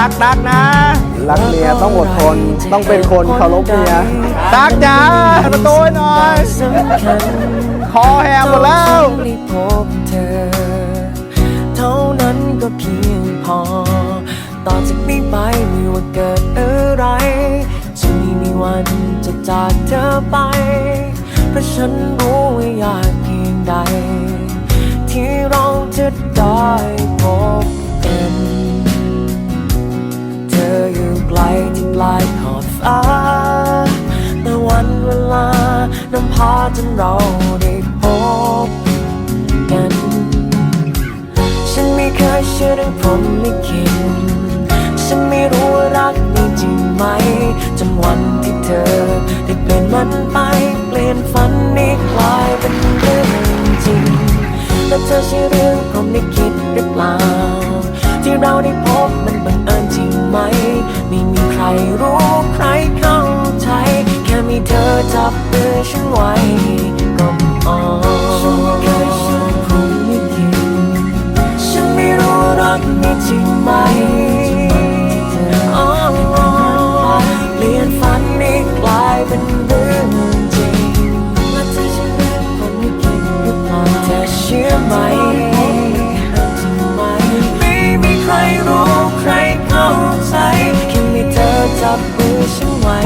รักรักนะ รักเมียต้องอดทน ต้องเป็นคนเคารพเมียตักจ๋าประตูหน่อย คอแหบหมดแล้วพบเธอเท่านั้นก็เพียงพอ ต่อจากนี้ไปไม่ว่าเกิดอะไรจะไม่มีวันจะจากเธอไป เพราะฉันรู้ว่ายากเพียงใด ที่เราจะได้พบ พาจนเราได้พบกัน ฉันไม่เคยเชื่อเรื่องพรหมลิขิตฉันไม่รู้ว่ารักมีจริงไหมจนวันที่เธอได้เปลี่ยนมันไป เปลี่ยนฝันนี้กลายเป็นเรื่องจริง และเธอใช่เรื่องพรหมลิขิตหรือเปล่า ที่เราได้พบมันบังเอิญจริงไหม ไม่มีใครรู้ จับมือฉันไว้ก็มองฉันคงไม่ยินฉันไม่รู้รักนี้จริงไหมเลียนฝันนี้กลายเป็นเรื่องจริงแนนคนคิดหรือเปล่าเธอเชื่อไหมไม่มีใครรู้ใครเข้าใจแค่มีเธอจับมือฉันไว้